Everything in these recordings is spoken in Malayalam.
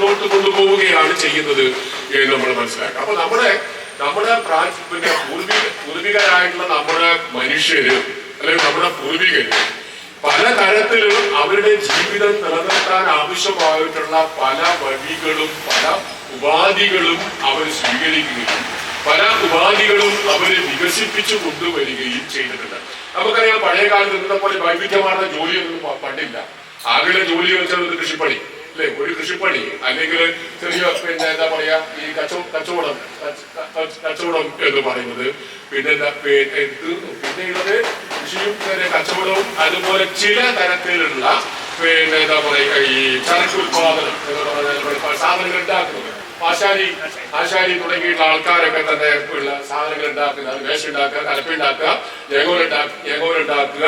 മുന്നോട്ട് കൊണ്ടുപോവുകയാണ് ചെയ്യുന്നത് എന്ന് നമ്മൾ മനസ്സിലാക്കാം അപ്പൊ നമ്മുടെ നമ്മുടെ പിന്നെ പൂർവിക പൂർവികരായിട്ടുള്ള നമ്മുടെ മനുഷ്യര് അല്ലെങ്കിൽ നമ്മുടെ പൂർവികര് പല തരത്തിലും അവരുടെ ജീവിതം നിലനിർത്താൻ ആവശ്യമായിട്ടുള്ള പല വഴികളും പല ഉപാധികളും അവർ സ്വീകരിക്കുകയും പല ഉപാധികളും അവർ വികസിപ്പിച്ചു കൊണ്ടുവരികയും ചെയ്തിട്ടുണ്ട്. നമുക്കറിയാം പഴയ കാലത്ത് ഇന്നത്തെ പോലെ വൈവിധ്യമാർന്ന ജോലിയൊന്നും പണ്ടില്ല. ആകെയുള്ള ജോലി വെച്ചാൽ കൃഷിപ്പണി. അല്ലെ ഒരു കൃഷിപ്പണി. അല്ലെങ്കിൽ ചെറിയ പിന്നെ എന്താ പറയാ ഈ കച്ചവ കച്ചവടം കച്ച- കച്ച- കച്ചവടം എന്ന് പറയുന്നത്. പിന്നെ എന്താ പിന്നെ ഉള്ളത് കൃഷിയും പിന്നെ കച്ചവടവും അതുപോലെ ചില തരത്തിലുള്ള പിന്നെ എന്താ പറയുക ഈ ചരക്ക് ഉത്പാദനം എന്ന് പറഞ്ഞാൽ സാധനങ്ങൾ ഉണ്ടാക്കുന്നത്. ആശാരി ആശാരി തുടങ്ങിയിട്ടുള്ള ആൾക്കാരൊക്കെ തന്നെ ഉള്ള സാധനങ്ങൾ ഉണ്ടാക്കുന്നത്. വേഷം ഉണ്ടാക്കുക കലപ്പ ഉണ്ടാക്കുക ജയകോലുണ്ടാക്കുക ജയകോലുണ്ടാക്കുക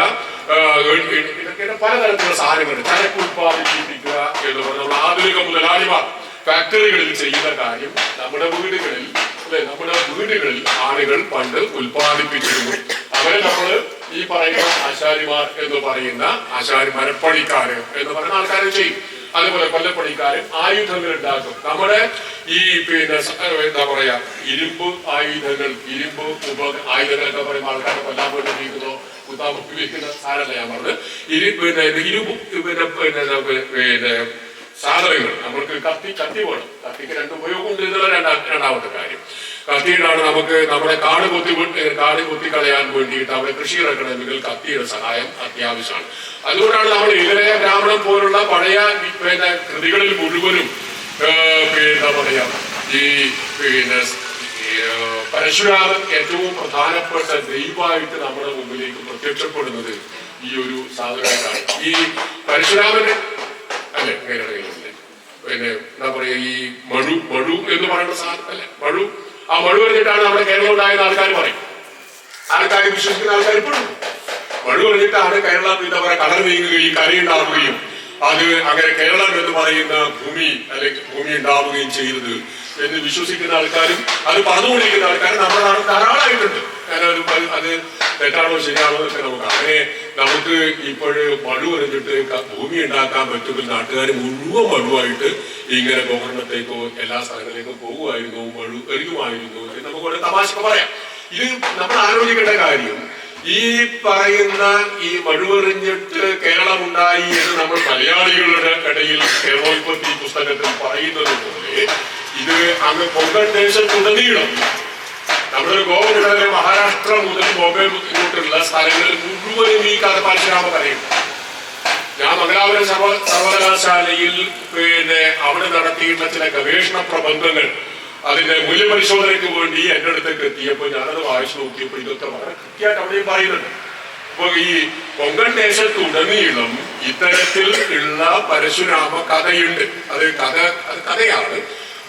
ഇതൊക്കെ പലതരത്തിലുള്ള സാധനങ്ങൾ ചരക്ക് ഉത്പാദിപ്പിക്കുക എന്ന് പറഞ്ഞ ആധുനിക മുതലാളിമാർ ഫാക്ടറികളിൽ ചെയ്യുന്ന കാര്യം നമ്മുടെ വീടുകളിൽ അല്ലെ നമ്മുടെ വീടുകളിൽ ആളുകൾ പണ്ട് ഉത്പാദിപ്പിച്ചിരുന്നു അവരെ നമ്മൾ ഈ പറയുന്ന ആശാരിമാർ എന്ന് പറയുന്ന ആശാരി മരപ്പണിക്കാര് എന്ന് പറയുന്ന ആൾക്കാരെ ചെയ്യും. അതുപോലെ കൊല്ലപ്പണിക്കാരൻ ആയുധങ്ങൾ ഉണ്ടാക്കും. നമ്മുടെ ഈ പിന്നെ എന്താ പറയാ ഇരുമ്പ് ആയുധങ്ങൾ ഇരുമ്പ് ഉപ ആയുധങ്ങൾ എന്താ പറയുമ്പോൾ ആൾക്കാരെ കൊല്ലാൻ വേണ്ടി കുത്താൻ ഉപയോഗിക്കുന്ന സാധനമല്ല ഞാൻ പറഞ്ഞത്. ഇനി പിന്നെ ഇരുമ്പ് പിന്നെ പിന്നെ സാധനങ്ങൾ. നമ്മൾക്ക് കത്തി കത്തി വേണം. കത്തിക്ക് രണ്ട് ഉപയോഗമുണ്ട് എന്നുള്ള രണ്ടാ രണ്ടാമത്തെ കാര്യം. കത്തിയിലാണ് നമുക്ക് നമ്മുടെ കാട് കൊത്തി കാട് കൊത്തി കളയാൻ വേണ്ടിയിട്ട് അവിടെ കൃഷി ഇറക്കണമെങ്കിൽ കത്തിയുടെ സഹായം അത്യാവശ്യമാണ്. അതുകൊണ്ടാണ് നമ്മൾ ഇവരെ ബ്രാഹ്മണം പോലുള്ള പഴയ പിന്നെ കൃതികളിൽ മുഴുവനും എന്താ പറയാ ഈ പിന്നെ പരശുരാമൻ ഏറ്റവും പ്രധാനപ്പെട്ട ദൈവമായിട്ട് നമ്മുടെ മുമ്പിലേക്ക് പ്രത്യക്ഷപ്പെടുന്നത് ഈ ഒരു സാധനങ്ങളാണ് ഈ പരശുരാമന് അല്ലെ കേരളത്തിലെ പിന്നെ എന്താ പറയാ ഈ മഴു മഴു എന്ന് പറയുന്ന സാധനം അല്ലെ? മഴു ആ മഴു പറഞ്ഞിട്ടാണ് നമ്മുടെ കേരളം ഉണ്ടായെന്ന് ആൾക്കാർ പറയും. ആൾക്കാർ വിശ്വസിക്കുന്ന ആൾക്കാർ ഇപ്പോഴും. മഴു പറഞ്ഞിട്ടാണ് കേരളം എന്താ പറയാ കടൽ നീങ്ങുകയും കരയുണ്ടാവുകയും അത് അങ്ങനെ കേരളം എന്ന് പറയുന്ന ഭൂമി അല്ലെങ്കിൽ ഭൂമി ഉണ്ടാവുകയും ചെയ്തത് എന്ന് വിശ്വസിക്കുന്ന ആൾക്കാരും അത് പറഞ്ഞുകൊണ്ടിരിക്കുന്ന ആൾക്കാരും നാട്ടിൽ ധാരാളമായിട്ടുണ്ട്. കാരണം അത് തെറ്റാണോ ശരിയാണോ എന്നൊക്കെ നമുക്ക് അങ്ങനെ നമുക്ക് ഇപ്പോഴ് മഴു എറിഞ്ഞിട്ട് ഭൂമി ഉണ്ടാക്കാൻ പറ്റുമെങ്കിൽ നാട്ടുകാർ മുഴുവൻ മഴുവായിട്ട് ഇങ്ങനെ ഗോകർണത്തേക്കോ എല്ലാ സ്ഥലങ്ങളിലേക്കും പോകുമായിരുന്നു മഴു എറിയുമായിരുന്നു നമുക്ക് ഒരു തമാശ പറയാം. ഇത് നമ്മൾ ആലോചിക്കേണ്ട കാര്യം ഈ പറയുന്ന ഈ മഴുവെറിഞ്ഞിട്ട് കേരളം ഉണ്ടായി എന്ന് നമ്മൾ മലയാളികളുടെ ഇടയിൽ കേരളോത്പത്തി പുസ്തകത്തിൽ പറയുന്നത് പോലെ ഇത് അങ്ങ് കൊങ്കൺ ദേശത്തുടനീളം നമ്മുടെ ഒരു ഗോവ മഹാരാഷ്ട്ര മുതൽ ബോംബെ ഇങ്ങോട്ടുള്ള സ്ഥലങ്ങളിൽ മുഴുവനും ഈ കഥ പരശുരാമ കഥയുണ്ട് ഞാൻ മംഗലാപുരം സർവ സർവകലാശാലയിൽ പിന്നെ അവിടെ നടത്തിയിട്ടുള്ള ചില ഗവേഷണ പ്രബന്ധങ്ങൾ അതിന്റെ മൂല്യപരിശോധനയ്ക്ക് വേണ്ടി എന്റെ അടുത്തേക്ക് എത്തിയപ്പോൾ ഞാനത് വായിച്ചു നോക്കിയപ്പോൾ ഇതൊക്കെ വളരെ കൃത്യമായിട്ട് അവിടെയും പറയുന്നുണ്ട്. അപ്പൊ ഈ കൊങ്കൺ ദേശത്തുടനീളം ഇത്തരത്തിൽ ഉള്ള പരശുരാമ കഥയുണ്ട്. അത് കഥ അത് കഥയാണ്.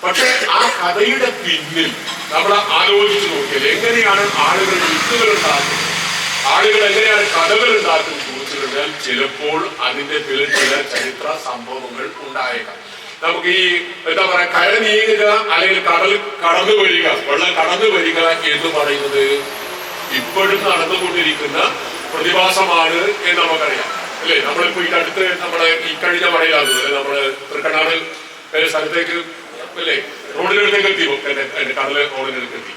പക്ഷെ ആ കഥയുടെ പിന്നിൽ നമ്മൾ ആലോചിച്ച് നോക്കിയാൽ എങ്ങനെയാണ് ആളുകൾ വിത്തുകൾ ഉണ്ടാക്കുന്നത്? ആളുകൾ എങ്ങനെയാണ് കഥകൾ ഉണ്ടാക്കുന്നത് ചോദിച്ചു കഴിഞ്ഞാൽ ചിലപ്പോൾ അതിന്റെ പിന്നിൽ ചില ചരിത്ര സംഭവങ്ങൾ ഉണ്ടായേക്കാം. നമുക്ക് ഈ എന്താ പറയാ കര നീങ്ങുക അല്ലെങ്കിൽ കടൽ കടന്നു വരിക വെള്ളം കടന്നു വരിക എന്ന് പറയുന്നത് ഇപ്പോഴും നടന്നുകൊണ്ടിരിക്കുന്ന പ്രതിഭാസമാണ് എന്ന് നമുക്കറിയാം. അല്ലേ? നമ്മളിപ്പോ ഈ അടുത്ത് നമ്മുടെ ഈ കഴിഞ്ഞ മഴയിലാണ് നമ്മൾ തൃക്കണ്ണാട് സ്ഥലത്തേക്ക് അല്ലേ? റോഡിനടുത്തേക്ക് എത്തി കടൽ റോഡിനടുത്ത് എത്തി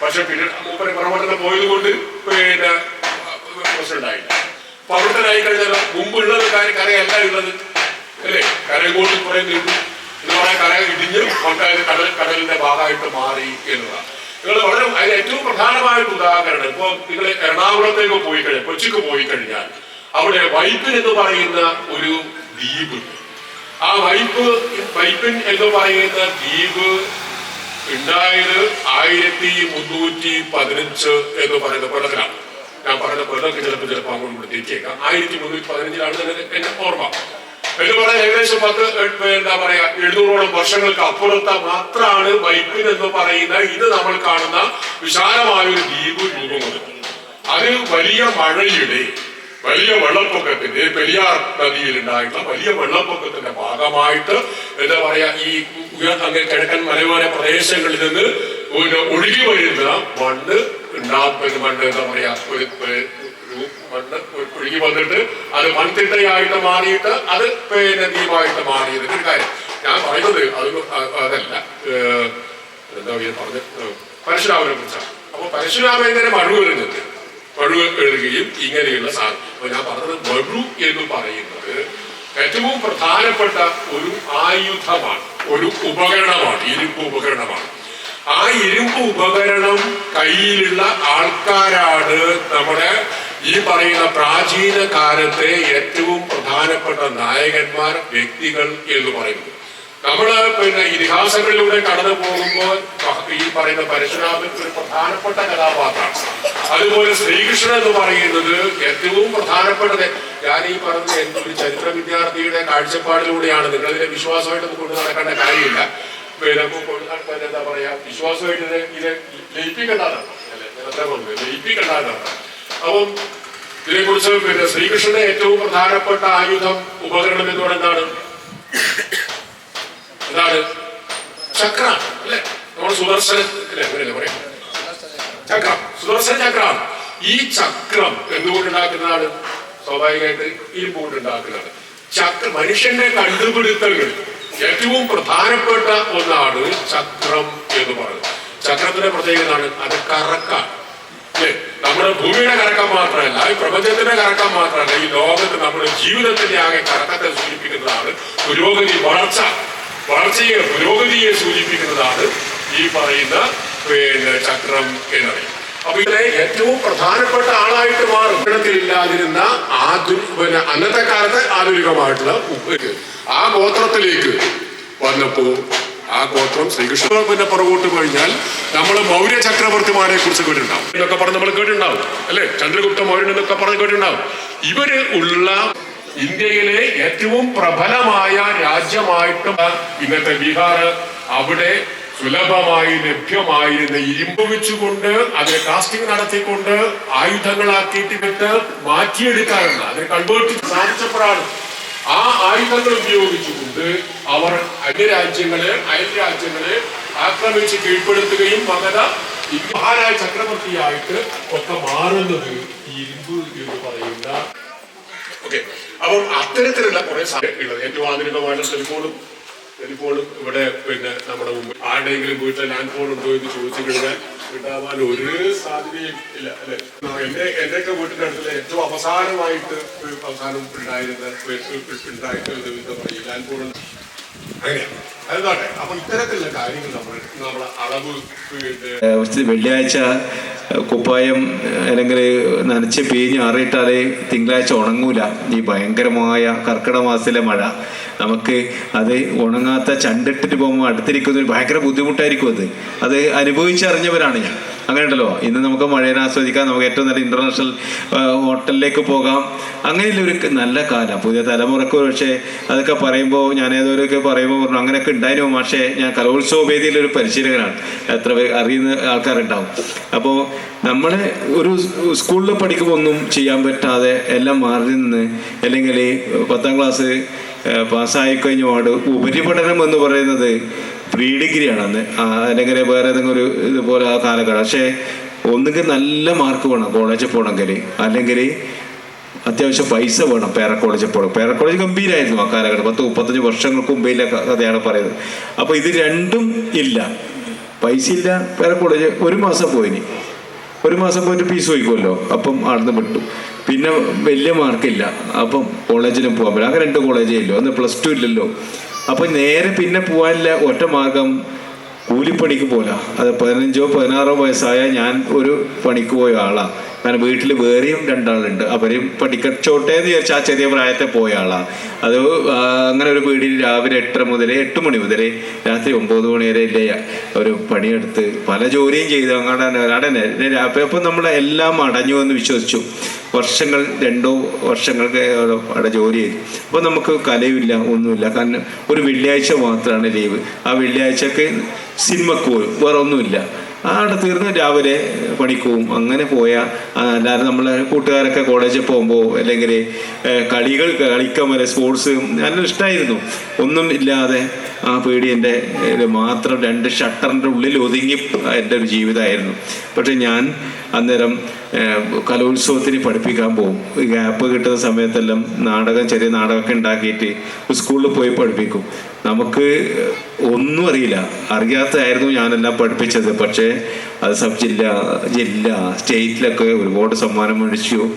പക്ഷെ പിന്നെ മൂപ്പരെ പുറമോട്ടനെ പോയത് കൊണ്ട് പിന്നെ പ്രശ്നം ഉണ്ടായില്ല അപ്പൊ അവിടുത്തെ കഴിഞ്ഞാൽ മുമ്പുള്ളത് കാര്യം കരയല്ല ഉള്ളത്. അല്ലേ? കര ഇങ്ങോട്ട് കുറെ എന്ന് പറയാൻ കര ഇടിഞ്ഞ് കടൽ കടലിന്റെ ഭാഗമായിട്ട് മാറി എന്നതാണ്. നിങ്ങൾ വളരെ അതിന് ഏറ്റവും പ്രധാനമായിട്ട് ഉദാഹരണം. ഇപ്പൊ നിങ്ങൾ എറണാകുളത്തേക്ക് പോയി കഴിഞ്ഞാൽ കൊച്ചിക്ക് പോയി കഴിഞ്ഞാൽ അവിടെ വൈപ്പിൻ എന്ന് പറയുന്ന ഒരു ദ്വീപ് ആ വൈപ്പ് വൈപ്പിൻ എന്ന് പറയുന്ന ദ്വീപ് ഉണ്ടായത് ആയിരത്തി മുന്നൂറ്റി പതിനഞ്ച് എന്ന് പറയുന്ന കൊല്ലത്തിലാണ് ഞാൻ പറഞ്ഞ പ്രതൊക്കെ ചിലപ്പോൾ ചിലപ്പോൾ അങ്ങോട്ട് തെറ്റിയേക്കാം. ആയിരത്തി മുന്നൂറ്റി പതിനഞ്ചിലാണ് എന്റെ ഓർമ്മ. എന്ന് പറയാൻ ഏകദേശം പത്ത് എന്താ പറയാ എഴുന്നൂറോളം വർഷങ്ങൾക്ക് അപ്പുറത്ത് മാത്രമാണ് വൈപ്പിൻ എന്ന് പറയുന്ന ഇത് നമ്മൾ കാണുന്ന വിശാലമായ ഒരു ദ്വീപ് രൂപം കൊണ്ടത് അത് വലിയ മഴയുടെ വലിയ വെള്ളപ്പൊക്കത്തിന്റെ പെരിയാർ നദിയിൽ ഉണ്ടായിട്ടുള്ള വലിയ വെള്ളപ്പൊക്കത്തിന്റെ ഭാഗമായിട്ട് എന്താ പറയാ ഈ അങ്ങനെ അങ്ങ് കിഴക്കൻ മലയോര പ്രദേശങ്ങളിൽ നിന്ന് ഒരു ഒഴുകി വരുന്ന മണ്ണ് ഉണ്ടാക്കുന്ന മണ്ണ് എന്താ പറയാ ഒരു മണ്ണ് ഒഴുകി വന്നിട്ട് അത് മൺതിട്ടയായിട്ട് മാറിയിട്ട് അത് പിന്നെ ദ്വീപായിട്ട് മാറിയത് കാര്യം. ഞാൻ പറയുന്നത് അത് അതല്ല. എന്താ പറയുക പറഞ്ഞ പരശുരാമനെ കുറിച്ചാണ്. അപ്പൊ പരശുരാമൻ ഇങ്ങനെ മഴ വരുന്നുണ്ട് മഴു എഴുതുകയും ഇങ്ങനെയുള്ള സാധനം അപ്പൊ ഞാൻ പറഞ്ഞത് ബഹു എന്ന് പറയുന്നത് ഏറ്റവും പ്രധാനപ്പെട്ട ഒരു ആയുധമാണ് ഒരു ഉപകരണമാണ് ഇരുമ്പ് ഉപകരണമാണ്. ആ ഇരുമ്പ് ഉപകരണം കയ്യിലുള്ള ആൾക്കാരാണ് നമ്മുടെ ഈ പറയുന്ന പ്രാചീന കാലത്തെ ഏറ്റവും പ്രധാനപ്പെട്ട നായകന്മാർ വ്യക്തികൾ എന്ന് പറയുന്നത്. നമ്മൾ പിന്നെ ഇതിഹാസങ്ങളിലൂടെ കടന്നു പോകുമ്പോൾ ഈ പറയുന്ന പരശുരാമൻ ഒരു പ്രധാനപ്പെട്ട കഥാപാത്രമാണ് അതുപോലെ ശ്രീകൃഷ്ണൻ എന്ന് പറയുന്നത് ഏറ്റവും പ്രധാനപ്പെട്ടത്. ഞാൻ ഈ പറഞ്ഞ എന്റെ ഒരു ചരിത്ര വിദ്യാർത്ഥിയുടെ കാഴ്ചപ്പാടിലൂടെയാണ്. നിങ്ങളിതിനെ വിശ്വാസമായിട്ട് കൊണ്ട് നടക്കേണ്ട കാര്യമില്ല. എന്താ പറയാ? വിശ്വാസമായിട്ട് ഇത് ഇത് ലയിപ്പിക്കേണ്ടതാണ്. ലയിപ്പിക്കേണ്ടതാണ്. അപ്പം ഇതിനെക്കുറിച്ച് പിന്നെ ശ്രീകൃഷ്ണന്റെ ഏറ്റവും പ്രധാനപ്പെട്ട ആയുധം ഉപകരണം എന്ന് പറയുന്നത് എന്താണ്? ചക്രാണ് അല്ലേ? സുദർശന ചക്രം സുദർശന ചക്രമാണ് ഈ ചക്രം എന്തുകൊണ്ട് ഉണ്ടാക്കുന്നതാണ് സ്വാഭാവികമായിട്ട് ഇരുമ്പ് കൊണ്ട് ഉണ്ടാക്കുന്നതാണ് ചക്ര മനുഷ്യന്റെ കണ്ടുപിടുത്തങ്ങൾ. ഏറ്റവും പ്രധാനപ്പെട്ട ഒന്നാണ് ചക്രം എന്ന് പറയുന്നത്. ചക്രത്തിന്റെ പ്രത്യേകത എന്താണ്? അത് കറക്കാണ്. നമ്മുടെ ഭൂമിയുടെ കറക്കം മാത്രമല്ല ഈ പ്രപഞ്ചത്തിന്റെ കറക്കം മാത്രമല്ല ഈ ലോകത്ത് നമ്മുടെ ജീവിതത്തിന്റെ ആകെ കറക്കത്തെ സൂചിപ്പിക്കുന്നതാണ് പുരോഗതി വളർച്ച. വളർച്ചയെ പുരോഗതിയെ സൂചിപ്പിക്കുന്നതാണ് ഈ പറയുന്ന പിന്നെ ചക്രം എന്നറിയും. അപ്പൊ ഇതിലെ ഏറ്റവും പ്രധാനപ്പെട്ട ആളായിട്ട് മാറും. ഇല്ലാതിരുന്ന ആധു പിന്നെ അന്നത്തെ കാലത്ത് ആധുനികമായിട്ടുള്ള ആ ഗോത്രത്തിലേക്ക് വന്നപ്പോ ആ ഗോത്രം ശ്രീകൃഷ്ണ പിന്നെ പുറകോട്ട് കഴിഞ്ഞാൽ നമ്മൾ മൗര്യ ചക്രവർത്തിമാരെ കുറിച്ച് കേട്ടിട്ടുണ്ടാവും. എന്നൊക്കെ പറഞ്ഞ് നമ്മൾ കേട്ടിട്ടുണ്ടാവും. അല്ലെ? ചന്ദ്രഗുപ്ത മൗര്യൻ എന്നൊക്കെ പറഞ്ഞ് കേട്ടിട്ടുണ്ടാവും. ഇവർ ഉള്ള ഇന്ത്യയിലെ ഏറ്റവും പ്രബലമായ രാജ്യമായിട്ടും ഇന്നത്തെ ബീഹാർ അവിടെ സുലഭമായി ലഭ്യമായിരുന്ന ഇരുമ്പ് വെച്ചുകൊണ്ട് അതിനെ കാസ്റ്റിംഗ് നടത്തിക്കൊണ്ട് ആയുധങ്ങളാക്കിയിട്ട് വിട്ട് മാറ്റിയെടുക്കാനുള്ള അതിനെ കൺവേർട്ട് സാധിച്ചപ്പോഴാണ് ആ ആയുധങ്ങൾ ഉപയോഗിച്ചുകൊണ്ട് അവർ അന്യരാജ്യങ്ങളെ അയൽ രാജ്യങ്ങളെ ആക്രമിച്ച് കീഴ്പ്പെടുത്തുകയും മകത മഹാരായ ചക്രവർത്തിയായിട്ട് ഒക്കെ മാറുന്നത് ഈ ഇരുമ്പ് എന്ന് പറയുന്ന ഓക്കെ അപ്പം അത്തരത്തിലുള്ള കുറെ സാധ്യതകളുള്ളത് ഏറ്റവും ആധുനികമായിട്ടുള്ള ടെലിഫോണും ടെലിഫോണും ഇവിടെ പിന്നെ നമ്മുടെ മുമ്പ് ആരുടെയെങ്കിലും വീട്ടിൽ ലാൻഡ് ഫോൺ ഉണ്ടോ എന്ന് ചോദിച്ചു കഴിഞ്ഞാൽ ഉണ്ടാവാൻ ഒരു സാധ്യതയും ഇല്ല അല്ലെ? എന്റെ എന്റെയൊക്കെ വീട്ടിന്റെ അടുത്തുള്ള ഏറ്റവും അവസാനമായിട്ട് അവസാനം ഉണ്ടായിരുന്ന ഉണ്ടായിട്ട് എന്താ പറയുക ലാൻഡ് ഫോൺ അങ്ങനെയാണ് വെള്ളിയാഴ്ച കുപ്പായം അല്ലെങ്കിൽ നനച്ച് പിഴിഞ്ഞ് ആറിയിട്ടാലേ തിങ്കളാഴ്ച ഉണങ്ങൂല. ഈ ഭയങ്കരമായ കർക്കിടക മാസത്തിലെ മഴ. നമുക്ക് അത് ഉണങ്ങാത്ത ചണ്ടിട്ടിട്ട് പോകുമ്പോൾ അടുത്തിരിക്കുന്ന ഒരു ഭയങ്കര ബുദ്ധിമുട്ടായിരിക്കും അത്. അത് അനുഭവിച്ചറിഞ്ഞവരാണ് ഞാൻ. അങ്ങനെ ഉണ്ടല്ലോ ഇന്ന് നമുക്ക് മഴയെ ആസ്വദിക്കാം. നമുക്ക് ഏറ്റവും നല്ല ഇന്റർനാഷണൽ ഹോട്ടലിലേക്ക് പോകാം. അങ്ങനെയുള്ള ഒരു നല്ല കാലം. പുതിയ തലമുറയ്ക്ക് പക്ഷേ അതൊക്കെ പറയുമ്പോൾ ഞാൻ പറയുമ്പോൾ പറഞ്ഞു അങ്ങനെയൊക്കെ ഉണ്ടായിരുന്നു പക്ഷേ ഞാൻ കലോത്സവ വേദിയിലെ ഒരു പരിശീലകനാണ്. എത്ര അറിയുന്ന ആൾക്കാരുണ്ടാവും. അപ്പോൾ നമ്മൾ ഒരു സ്കൂളിൽ പഠിക്കുമ്പോൾ ഒന്നും ചെയ്യാൻ പറ്റാതെ എല്ലാം മാറി നിന്ന് അല്ലെങ്കിൽ പത്താം ക്ലാസ് പാസ്സായി കഴിഞ്ഞ പാട് ഉപരിപഠനം എന്ന് പറയുന്നത് പ്രീ ഡിഗ്രിയാണ് അന്ന്. അല്ലെങ്കിൽ വേറെ ഏതെങ്കിലും ഒരു ഇതുപോലെ ആ കാലഘട്ടം. പക്ഷേ ഒന്നുകിൽ നല്ല മാർക്ക് വേണം കോളേജിൽ പോകണമെങ്കിൽ അല്ലെങ്കിൽ അത്യാവശ്യം പൈസ വേണം പേര കോളേജ് എപ്പോഴും പേര കോളേജ് ഗംഭീരമായിരുന്നു ആ കാലഘട്ടം. പത്ത് മുപ്പത്തഞ്ച് വർഷങ്ങൾക്ക് മുമ്പേലെ കഥയാണ് പറയുന്നത്. അപ്പോൾ ഇത് രണ്ടും ഇല്ല. പൈസ ഇല്ല പേര കോളേജ് ഒരു മാസം പോയിനി ഒരു മാസം പോയിട്ട് പീസ് പോയിക്കുമല്ലോ അപ്പം അവിടുന്ന് വിട്ടു. പിന്നെ വലിയ മാർക്കില്ല. അപ്പം കോളേജിലും പോകാൻ പറ്റില്ല. അങ്ങനെ രണ്ട് കോളേജേ ഇല്ലോ അന്ന് പ്ലസ് ടു ഇല്ലല്ലോ. അപ്പം നേരെ പിന്നെ പോകാനില്ല. ഒറ്റ മാർഗം കൂലിപ്പണിക്ക് പോല. അത് പതിനഞ്ചോ പതിനാറോ വയസ്സായ ഞാൻ ഒരു പണിക്ക് പോയ ആളാണ് കാരണം വീട്ടിൽ വേറെയും രണ്ടാളുണ്ട്. അവരും പഠിക്കച്ചോട്ടെ എന്ന് വിചാരിച്ച ആ ചെറിയ പ്രായത്തെ പോയ ആളാണ് അത് അങ്ങനെ ഒരു വീടിൽ രാവിലെ എട്ടര മുതൽ എട്ട് മണി മുതൽ രാത്രി ഒമ്പത് മണി വരെ ഇല്ലേ ഒരു പണിയെടുത്ത് പല ജോലിയും ചെയ്തു. അങ്ങനെ അടനെ അപ്പം നമ്മൾ എല്ലാം അടഞ്ഞു എന്ന് വിശ്വസിച്ചു. വർഷങ്ങൾ രണ്ടോ വർഷങ്ങൾക്ക് അവിടെ ജോലി ചെയ്തു. അപ്പോൾ നമുക്ക് കലയുമില്ല ഒന്നുമില്ല. കാരണം ഒരു വെള്ളിയാഴ്ച മാത്രമാണ് ലീവ്. ആ വെള്ളിയാഴ്ചക്ക് സിനിമക്ക് പോലും വേറെ ഒന്നുമില്ല അവിടെ തീർന്ന് രാവിലെ പണിക്കും അങ്ങനെ പോയ അല്ലാതെ നമ്മളെ കൂട്ടുകാരൊക്കെ കോളേജിൽ പോകുമ്പോൾ അല്ലെങ്കിൽ കളികൾ കളിക്കാൻ വരെ സ്പോർട്സ് നല്ല ഇഷ്ടമായിരുന്നു ഒന്നും ഇല്ലാതെ ആ പേടി എന്റെ മാത്രം രണ്ട് ഷട്ടറിന്റെ ഉള്ളിൽ ഒതുങ്ങി എന്റെ ഒരു ജീവിതമായിരുന്നു. പക്ഷെ ഞാൻ അന്നേരം കലോത്സവത്തിന് പഠിപ്പിക്കാൻ പോകും. ഗ്യാപ്പ് കിട്ടുന്ന സമയത്തെല്ലാം നാടകം ചെറിയ നാടകമൊക്കെ ഉണ്ടാക്കിയിട്ട് സ്കൂളിൽ പോയി പഠിപ്പിക്കും. നമുക്ക് ഒന്നും അറിയില്ല. അറിയാത്തതായിരുന്നു ഞാനെല്ലാം പഠിപ്പിച്ചത്. പക്ഷേ അത് സബ് ജില്ല ജില്ല സ്റ്റേറ്റിലൊക്കെ ഒരുപാട് സമ്മാനം മേടിച്ചു.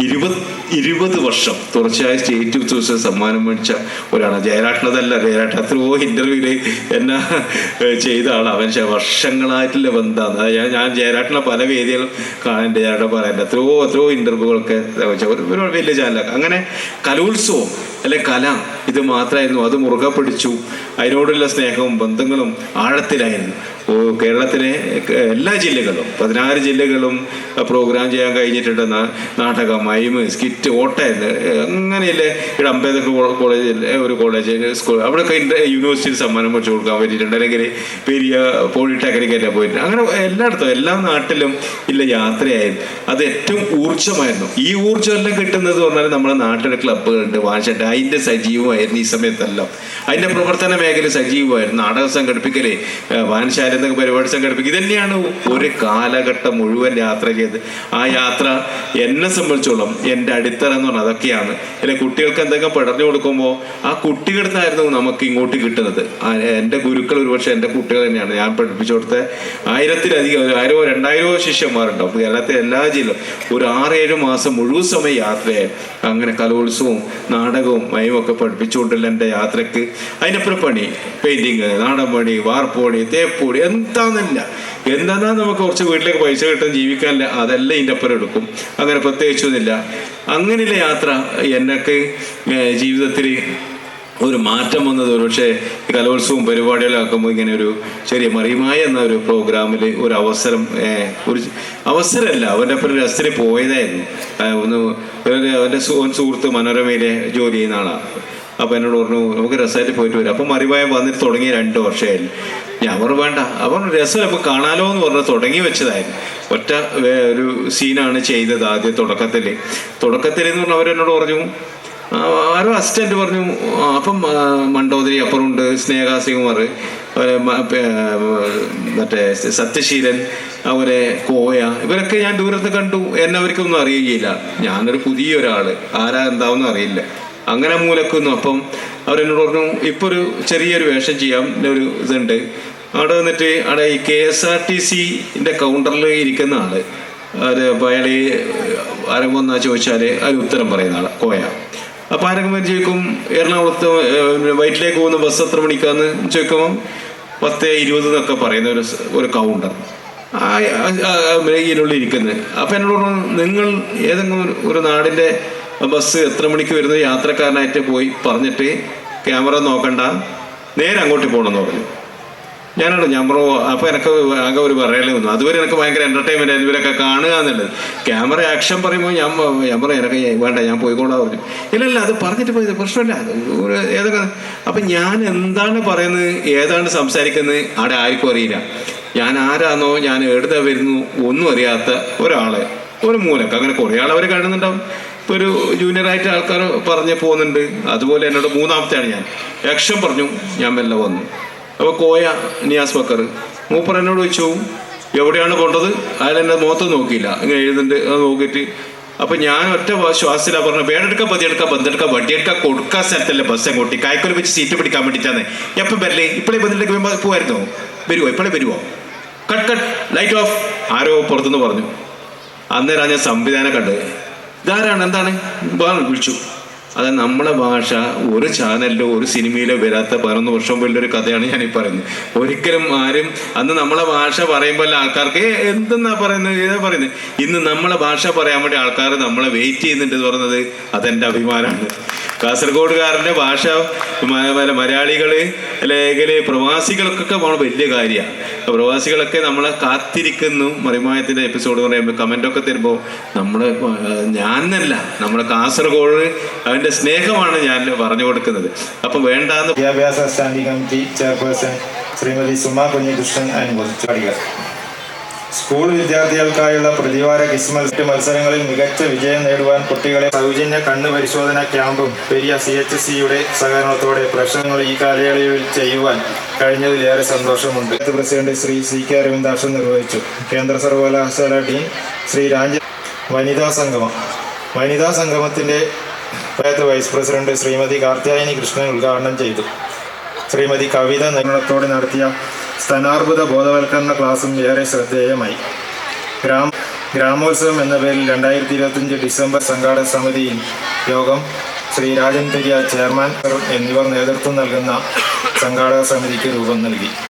ഇരുപത് ഇരുപത് വർഷം തുടർച്ചയായി സ്റ്റേറ്റ് ഉത്സവ സമ്മാനം മേടിച്ച ഒരാളാണ്. ജയരാട്ടനതല്ല ജയരാട്ടൻ എത്രയോ ഇന്റർവ്യൂൽ എന്നെ ചെയ്ത ആളാണ് ശ- വർഷങ്ങളായിട്ടുള്ള ബന്ധമാണ് അതായത് ഞാൻ ജയരാട്ടനെ പല വേദികളും കാണാൻ ജയരാട്ടൻ പറയാൻ എത്രയോ എത്രയോ ഇന്റർവ്യൂകളൊക്കെ ഒരു വലിയ ചാനലൊക്കെ. അങ്ങനെ കലോത്സവം അല്ലെ കല ഇത് മാത്രമായിരുന്നു. അത് മുറുകെ പിടിച്ചു. അതിനോടുള്ള സ്നേഹവും ബന്ധങ്ങളും ആഴത്തിലായിരുന്നു. ഓ കേരളത്തിലെ എല്ലാ ജില്ലകളും പതിനാറ് ജില്ലകളും പ്രോഗ്രാം ചെയ്യാൻ കഴിഞ്ഞിട്ടുണ്ട്. നാടകം മൈമ് സ്കിറ്റ് ഓട്ടായിരുന്നു അങ്ങനെയല്ലേ? ഇവിടെ അംബേദ്കർ കോളേജിൽ ഒരു കോളേജ് സ്കൂൾ അവിടെ യൂണിവേഴ്സിറ്റിയിൽ യൂണിവേഴ്സിറ്റി സമ്മാനം വെച്ച് കൊടുക്കാൻ പറ്റിയിട്ടുണ്ട് അല്ലെങ്കിൽ പെരിയ പോളിടെക്നിക്കല്ലേ പോയിട്ടുണ്ട് അങ്ങനെ എല്ലായിടത്തും എല്ലാ നാട്ടിലും ഇല്ല യാത്രയായിരുന്നു. അത് ഏറ്റവും ഊർജമായിരുന്നു. ഈ ഊർജം എല്ലാം കിട്ടുന്നത് പറഞ്ഞാൽ നമ്മുടെ നാട്ടിലെ ക്ലബ്ബുകളുണ്ട് വാഴ്ച അതിന്റെ സജീവമായിരുന്നു ഈ സമയത്തെല്ലാം. അതിന്റെ പ്രവർത്തന മേഖല സജീവമായിരുന്നു. നാടകം സംഘടിപ്പിക്കലേ എന്നൊക്കെ പരിപാടി സംഘടിപ്പിക്കുക ഇതന്നെയാണ് ഒരു കാലഘട്ടം മുഴുവൻ യാത്ര ചെയ്ത്. ആ യാത്ര എന്നെ സംബന്ധിച്ചോളം എന്റെ അടിത്തറ എന്ന് പറഞ്ഞാൽ അതൊക്കെയാണ്. അല്ലെ കുട്ടികൾക്ക് എന്തെങ്കിലും പടർന്നു കൊടുക്കുമ്പോൾ ആ കുട്ടികൾക്കായിരുന്നു നമുക്ക് ഇങ്ങോട്ട് കിട്ടുന്നത്. എന്റെ ഗുരുക്കൾ ഒരുപക്ഷെ എന്റെ കുട്ടികൾ തന്നെയാണ്. ഞാൻ പഠിപ്പിച്ചു കൊടുത്ത ആയിരത്തിലധികം ഒരു ആയിരോ രണ്ടായിരോ ശിഷ്യന്മാരുണ്ടാവും. കേരളത്തിലെ എല്ലാ ജില്ലയും ഒരു ആറേഴ് മാസം മുഴുവൻ സമയം യാത്രയായി. അങ്ങനെ കലോത്സവവും നാടകവും മയവും ഒക്കെ പഠിപ്പിച്ചുകൊണ്ടുള്ള എന്റെ യാത്രയ്ക്ക്? അതിനപ്പുറം പണി പെയിന്റിങ് നാടൻ പണി വാർപ്പണി തേപ്പൂടി എന്താന്നില്ല. എന്താന്നാ നമുക്ക് കുറച്ച് വീട്ടിലേക്ക് പൈസ കിട്ടാൻ ജീവിക്കാനില്ല അതെല്ലാം ഇതിന്റെ അപ്പുറം എടുക്കും. അങ്ങനെ പ്രത്യേകിച്ചൊന്നുമില്ല. അങ്ങനെയുള്ള യാത്ര എന്നൊക്കെ ജീവിതത്തിൽ ഒരു മാറ്റം വന്നത് പക്ഷേ കലോത്സവവും പരിപാടികളും ആക്കുമ്പോൾ ഇങ്ങനെ ഒരു ചെറിയ മറിയുമായ എന്ന ഒരു പ്രോഗ്രാമിൽ ഒരു അവസരം ഒരു അവസരമല്ല. അവന്റെ ഒപ്പം രസത്തിൽ പോയതായിരുന്നു. ഒന്ന് അവന്റെ സുഹൃത്ത് മനോരമയിലെ ജോലി ചെയ്യുന്ന ആളാണ്. അപ്പോൾ എന്നോട് പറഞ്ഞു നമുക്ക് രസമായിട്ട് പോയിട്ട് വരാം. അപ്പം മറിവായം വന്നിട്ട് തുടങ്ങി രണ്ട് വർഷമായിരുന്നു ഞാൻ പറഞ്ഞു വേണ്ട. അവർ രസം അപ്പോൾ കാണാലോ എന്ന് പറഞ്ഞ് തുടങ്ങി വെച്ചതായിരുന്നു. ഒറ്റ ഒരു സീനാണ് ചെയ്തത് ആദ്യം തുടക്കത്തിൽ തുടക്കത്തിൽ എന്ന് പറഞ്ഞാൽ അവരെന്നോട് പറഞ്ഞു ആരോ അസിസ്റ്റന്റ് പറഞ്ഞു അപ്പം മണ്ടോദരി അപ്പുറമുണ്ട് സ്നേഹ ശ്രീകുമാർ മറ്റേ സത്യശീലൻ അവരെ കോയ ഇവരൊക്കെ ഞാൻ ദൂരത്ത് കണ്ടു എന്നെ അവർക്കൊന്നും അറിയുകയില്ല. ഞാനൊരു പുതിയ ഒരാൾ ആരാ എന്താവെന്നും അറിയില്ല. അങ്ങനെ മൂലക്കുന്നു അപ്പം അവരെന്നോട് പറഞ്ഞു ഇപ്പോൾ ഒരു ചെറിയൊരു വേഷം ചെയ്യാം ഒരു ഇതുണ്ട് അവിടെ വന്നിട്ട് അവിടെ ഈ കെ എസ് ആർ ടി സിന്റെ കൗണ്ടറിൽ ഇരിക്കുന്ന ആൾ അത് അപ്പോൾ അയാൾ ആരെങ്കിലും വന്നാൽ ചോദിച്ചാൽ അതിന് ഉത്തരം പറയുന്ന ആൾ കോയ അപ്പോൾ ആരെങ്കിലും ചോദിക്കും എറണാകുളത്ത് വൈറ്റിലേക്ക് പോകുന്ന ബസ് എത്ര മണിക്കാന്ന് ചോദിക്കുമ്പോൾ പത്ത് ഇരുപത് എന്നൊക്കെ പറയുന്ന ഒരു ഒരു കൗണ്ടർ ആ ഇതിനുള്ളിൽ ഇരിക്കുന്നത് അപ്പം എന്നോട് നിങ്ങൾ ഏതെങ്കിലും ഒരു നാടിന്റെ ബസ് എത്ര മണിക്ക് വരുന്നത്? യാത്രക്കാരനായിട്ട് പോയി പറഞ്ഞിട്ട് ക്യാമറ നോക്കണ്ട. നേരെ അങ്ങോട്ട് പോകണമെന്ന് പറഞ്ഞു. ഞാനാണ് ഞാൻ പറഞ്ഞു അപ്പോൾ എനിക്ക് ആകെ ഒരു പറയലേ വന്നു. അതുവരെ എനിക്ക് ഭയങ്കര എന്റർടൈൻമെന്റ് ഇവരൊക്കെ കാണുക എന്നുള്ളത്. ക്യാമറ ആക്ഷൻ പറയുമ്പോൾ ഞാൻ ഞാൻ പറയും എനിക്ക് വേണ്ട ഞാൻ പോയിക്കോളാം പറഞ്ഞു. ഇല്ല ഇല്ല അത് പറഞ്ഞിട്ട് പോയത്. പ്രശ്നമില്ല. ഒരു ഏതൊക്കെ അപ്പം ഞാൻ എന്താണ് പറയുന്നത്? ഏതാണ് സംസാരിക്കുന്നത് അവിടെ ആർക്കും അറിയില്ല. ഞാൻ ആരാന്നോ ഞാൻ എഴുതാ വരുന്നു ഒന്നും അറിയാത്ത ഒരാളെ ഒരു മൂലക്ക്. അങ്ങനെ കുറേ ആൾ അവർ കാണുന്നുണ്ടാവും. ഇപ്പോൾ ഒരു ജൂനിയറായിട്ട് ആൾക്കാർ പറഞ്ഞ് പോകുന്നുണ്ട്. അതുപോലെ എന്നോട് മൂന്നാമത്തെയാണ് ഞാൻ. ആക്ഷൻ പറഞ്ഞു ഞാൻ മെല്ലെ വന്നു. അപ്പോൾ കോയ നിയാസ് ബക്കർ മൂപ്പർ എന്നോട് ചോദിച്ചു എവിടെയാണ് കൊണ്ടത്? അയാൾ എന്റെ മുഖത്ത് നോക്കിയില്ല. ഇങ്ങനെ എഴുതുന്നുണ്ട് അത് നോക്കിയിട്ട്. അപ്പം ഞാൻ ഒറ്റ ശ്വാസത്തിലാണ് പറഞ്ഞത് വേടെടുക്കാൻ പതിയെടുക്കാൻ ബന്ധെടുക്കാൻ വണ്ടിയെടുക്കാൻ കൊടുക്കാൻ സ്ഥലത്തല്ലേ ബസ് അങ്ങോട്ട് കായ്ക്കൊരു വെച്ച് സീറ്റ് പിടിക്കാൻ വേണ്ടിയിട്ടാണ്. എപ്പം വരില്ലേ ഇപ്പോഴേ ബന്ധിട്ട് പോകുമായിരുന്നോ വരുമോ ഇപ്പോഴേ വരുമോ കട്ട് കട്ട് ലൈറ്റ് ഓഫ് ആരോ പുറത്തുനിന്ന് പറഞ്ഞു. അന്നേരം ഞാൻ സംവിധാനം കണ്ടത് ഇതാരാണ്? എന്താണ്? വിളിച്ചു. അത് നമ്മളെ ഭാഷ ഒരു ചാനലിലോ ഒരു സിനിമയിലോ വരാത്ത പതിനൊന്ന് വർഷം വലിയൊരു കഥയാണ് ഞാൻ പറയുന്നത്. ഒരിക്കലും ആരും അന്ന് നമ്മളെ ഭാഷ പറയുമ്പോൾ ആൾക്കാർക്ക് എന്തെന്നാ പറയുന്നത്? ഏതാ പറയുന്നത്? ഇന്ന് നമ്മളെ ഭാഷ പറയാൻ വേണ്ടി ആൾക്കാർ നമ്മളെ വെയിറ്റ് ചെയ്യുന്നുണ്ട് എന്ന് പറയുന്നത് അതെന്റെ അഭിമാനമാണ്. കാസർഗോഡുകാരന്റെ ഭാഷ മലയാളികൾ അല്ലെങ്കിൽ പ്രവാസികൾക്കൊക്കെ വലിയ കാര്യമാണ്. പ്രവാസികളൊക്കെ നമ്മളെ കാത്തിരിക്കുന്നു. മറിമായത്തിന്റെ എപ്പിസോഡ് പറയുമ്പോൾ കമന്റൊക്കെ തരുമ്പോൾ നമ്മൾ ഞാൻ എന്നല്ല നമ്മുടെ കാസർഗോഡ് അവന്റെ സ്നേഹമാണ് ഞാൻ പറഞ്ഞു കൊടുക്കുന്നത്. അപ്പോൾ വേണ്ടാന്ന് വിദ്യാഭ്യാസ standing committee chairperson Shrimati Suma Kunhikrishnan അനുഭവിച്ചു സ്കൂൾ വിദ്യാർത്ഥികൾക്കായുള്ള പ്രതിവാര കിസ് മത്സര മത്സരങ്ങളിൽ മികച്ച വിജയം നേടുവാൻ കുട്ടികളെ സൗജന്യ കണ്ണ് പരിശോധന ക്യാമ്പും പെരിയ സി എച്ച് സിയുടെ സഹകരണത്തോടെ പ്രശ്നങ്ങൾ ഈ കാലയളവിൽ ചെയ്യുവാൻ കഴിഞ്ഞതിലേറെ സന്തോഷമുണ്ട്. President Shri C K Aravindakshan നിർവഹിച്ചു. കേന്ദ്ര സർവകലാശാല ഡീൻ ശ്രീ രാജ വനിതാ സംഗമം. വനിതാ സംഗമത്തിന്റെ പഞ്ചായത്ത് വൈസ് പ്രസിഡന്റ് ശ്രീമതി കാർത്യായനി കൃഷ്ണൻ ഉദ്ഘാടനം ചെയ്തു. ശ്രീമതി കവിത നിർമ്മാണത്തോടെ നടത്തിയ സ്ഥാനാർബുദ ബോധവൽക്കരണ ക്ലാസും ഏറെ ശ്രദ്ധേയമായി. ഗ്രാമ ഗ്രാമോത്സവം എന്ന പേരിൽ രണ്ടായിരത്തി ഇരുപത്തിയഞ്ച് ഡിസംബർ സംഘാടക സമിതിയിൽ യോഗം ശ്രീ രാജൻ പെരിയ ചെയർമാൻ എന്നിവർ നേതൃത്വം നൽകുന്ന സംഘാടക സമിതിക്ക് രൂപം നൽകി.